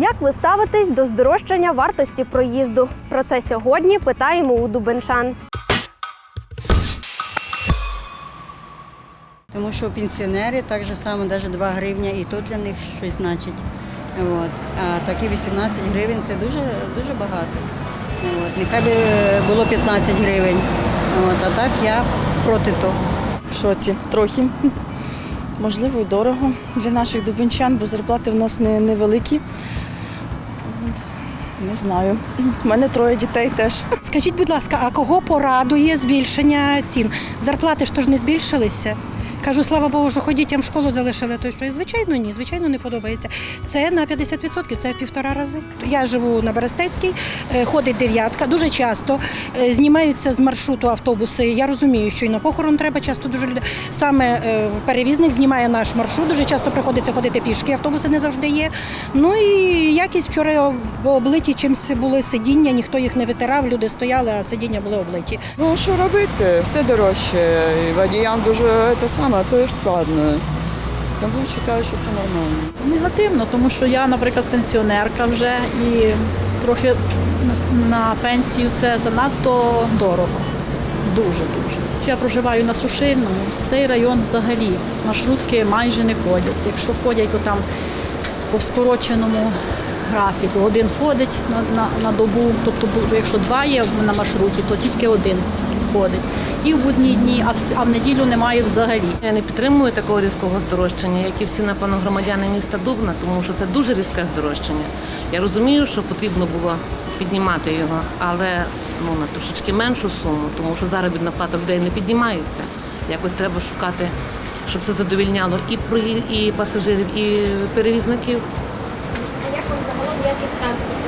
Як ви ставитесь до здорожчання вартості проїзду? Про це сьогодні питаємо у дубенчан. Тому що пенсіонери так же само, навіть 2 гривня, і то для них щось значить. От. А такі 18 гривень це дуже, дуже багато. От. Нехай би було 15 гривень. От. А так я проти того. в шоці трохи. Можливо, і дорого для наших дубинчан, бо зарплати в нас не, невеликі. Не знаю. У мене троє дітей теж. Скажіть, будь ласка, а кого порадує збільшення цін? Зарплати ж то ж не збільшилися. Кажу, слава Богу, що дітям школу залишили той, що і звичайно ні, звичайно не подобається. Це на 50%, це півтора рази. Я живу на Берестецькій, е, ходить дев'ятка, дуже часто е, знімаються з маршруту автобуси. Я розумію, що і на похорон треба часто дуже людей. Саме е, перевізник знімає наш маршрут, дуже часто приходиться ходити пішки, автобуси не завжди є. Ну і якість вчора облиті чимось були сидіння, ніхто їх не витирав, люди стояли, а сидіння були облиті. Ну що робити? Все дорожче. Водіям дуже те саме, теж складно. Тому вважаю, що це нормально. Негативно, тому що я, наприклад, пенсіонерка вже і трохи на пенсію це занадто дорого. Дуже дуже. Я проживаю на Сушильному. Цей район взагалі маршрутки майже не ходять. Якщо ходять, то там по скороченому графіку. Один ходить на, на, на добу, тобто якщо два є на маршруті, то тільки один ходить. І в будні дні, а в, а в неділю немає взагалі. Я не підтримую такого різкого здорожчання, як і всі, напевно, громадяни міста Дубна, тому що це дуже різке здорожчання. Я розумію, що потрібно було піднімати його, але ну, на трошечки меншу суму, тому що заробітна плата людей не піднімається. Якось треба шукати, щоб це задовільняло і прої- і пасажирів, і перевізників. А як вам загалом якість транспорту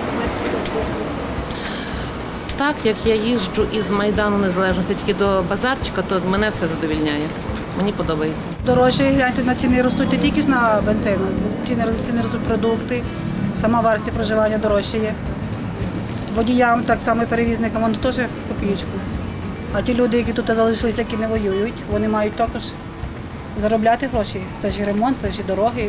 Так як я їжджу із Майдану Незалежності тільки до базарчика, то мене все задовільняє. Мені подобається. Дорожче гляньте на ціни ростуть не тільки ж на бензин, ціни, ціни ростуть продукти, сама вартість проживання дорожчає. Водіям, так само і перевізникам, воно теж копійку. А ті люди, які тут залишилися, які не воюють, вони мають також заробляти гроші. Це ж ремонт, це ж дороги.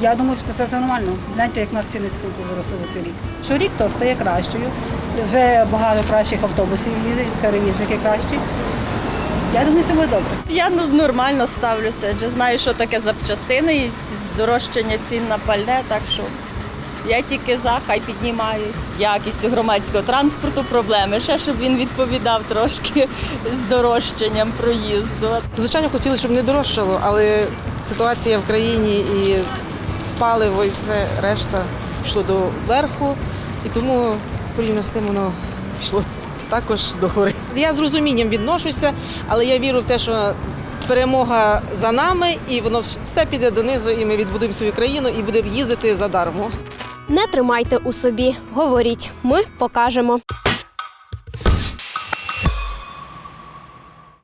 Я думаю, що це все нормально. Гляньте, як у нас ціни стільки виросли за цей рік. Щорік то стає кращою. Вже багато кращих автобусів їздять, перевізники кращі. Я думаю, все буде добре. Я ну, нормально ставлюся, адже знаю, що таке запчастини і здорожчання цін на пальне, так що я тільки за, хай піднімають. Якістю громадського транспорту проблеми. Ще щоб він відповідав трошки здорожчанням проїзду. Звичайно, хотіли, щоб не дорожчало, але ситуація в країні і паливо, і все решта пішло до верху, і тому порівняно з тим воно пішло також до гори. Я з розумінням відношуся, але я вірю в те, що перемога за нами, і воно все піде донизу, і ми відбудуємо свою країну і будемо їздити задармо. Не тримайте у собі, говоріть, ми покажемо.